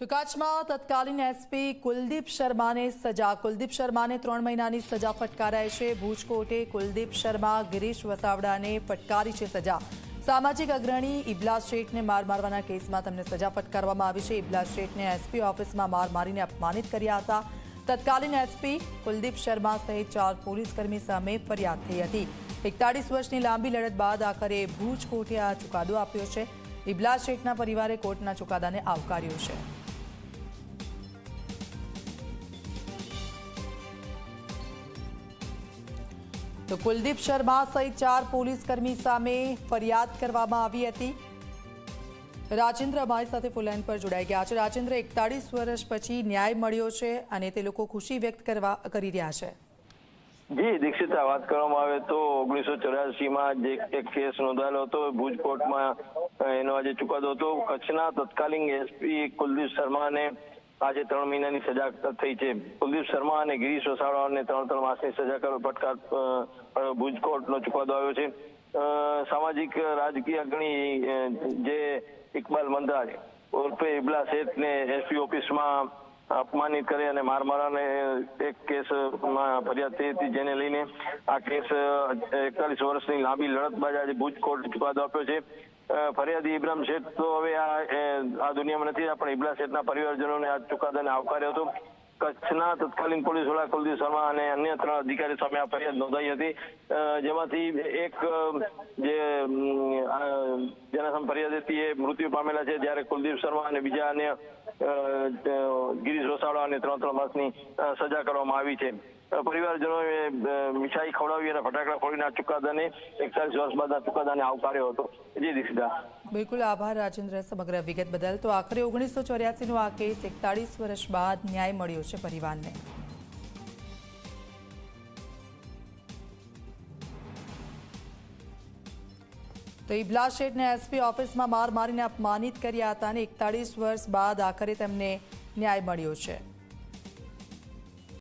તો કચ્છમાં તત્કાલીન એસપી કુલદીપ શર્માને સજા. કુલદીપ શર્માને ત્રણ મહિનાની સજા ફટકારાય છે. ભુજ કોર્ટે કુલદીપ શર્મા, ગિરીશ વસાવડાને ફટકારી છે સજા. સામાજિક અગ્રણી ઇબલાસ શેઠને માર મારવાના કેસમાં તેમને સજા ફટકારવામાં આવી છે. ઇબલાસ શેઠને એસપી ઓફિસમાં માર મારીને અપમાનિત કર્યા હતા. તત્કાલીન એસપી કુલદીપ શર્મા સહિત ચાર પોલીસકર્મી સામે ફરિયાદ થઈ હતી. એકતાળીસ વર્ષની લાંબી લડત બાદ આખરે ભુજ કોર્ટે આ ચુકાદો આપ્યો છે. ઇબલાસ શેઠના પરિવારે કોર્ટના ચુકાદાને આવકાર્યો છે. તો કુલદીપ શર્મા સહિત ચાર પોલીસકર્મી સામે ફરિયાદ કરવામાં આવી હતી. રાજેન્દ્ર અમારી સાથે ફૂલાઈન પર જોડાઈ ગયા છે. રાજેન્દ્ર, એકતાળીસ વર્ષ પછી ન્યાય મળ્યો છે અને તે લોકો ખુશી વ્યક્ત કરવા, કરી રહ્યા છે. જી દીક્ષિતા વાત કરવામાં આવે તો ઓગણીસો ચોર્યાસી માં જે એક કેસ નોંધાયેલો હતો ભુજ કોર્ટમાં એનો આજે ચુકાદો હતો. કચ્છના તત્કાલીન એસપી કુલદીપ શર્માને આજે ત્રણ મહિનાની સજા થઈ છે. કુલદીપ શર્મા અને ગિરીશ વસાવાને ત્રણ ત્રણ માસની સજા કરવા ફટકાર ભુજ કોર્ટનો ચુકાદો આવ્યો છે. સામાજિક, રાજકીય અગ્રણી જે ઇકબાલ મંદાજ ઉર્ફે ઇબલા શેઠને એસપી ઓફિસમાં અપમાનિત કરી અને માર મારાને એક કેસમાં ફરિયાદ થઈ હતી જેને લઈને આ કેસ એકતાલીસ વર્ષની લાંબી લડત બાદ આજે ભુજ કોર્ટ ચુકાદો આપ્યો છે. ફરિયાદી ઇબ્રાહિમ શેઠ તો હવે આ આ દુનિયામાં નથી પણ ઇબ્લા શેઠના પરિવારજનોને આ ચુકાદાને આવકાર્યો હતો. કચ્છના તત્કાલીન પોલીસ વડા કુલદીપ શર્મા અને અન્ય ત્રણ અધિકારી સામે આ ફરિયાદ નોંધાઈ હતી. જેમાંથી એક જે ફરિયાદ હતી એ મૃત્યુ પામેલા છે જ્યારે કુલદીપ શર્મા અને બીજા અન્ય ગિરીશ વસાવડા અને ત્રણ ત્રણ માસની સજા કરવામાં આવી છે. પરિવારજનોએ મીઠાઈ ખવડાવી અને ફટાકડા ફોડીના ચુકાદાને એકતાલીસ વર્ષ બાદ આ ચુકાદાને આવકાર્યો હતો. જે દિશા બિલકુલ આભાર રાજેન્દ્ર સમગ્ર વિગત બદલ. તો આખરે ઓગણીસો ચોર્યાસીનો આ કેસ એકતાળીસ વર્ષ બાદ ન્યાય મળ્યો છે પરિવારને. તો ઇબલા શેઠને એસપી ઓફિસમાં માર મારીને અપમાનિત કર્યા હતા અને એકતાળીસ વર્ષ બાદ આખરે તેમને ન્યાય મળ્યો છે.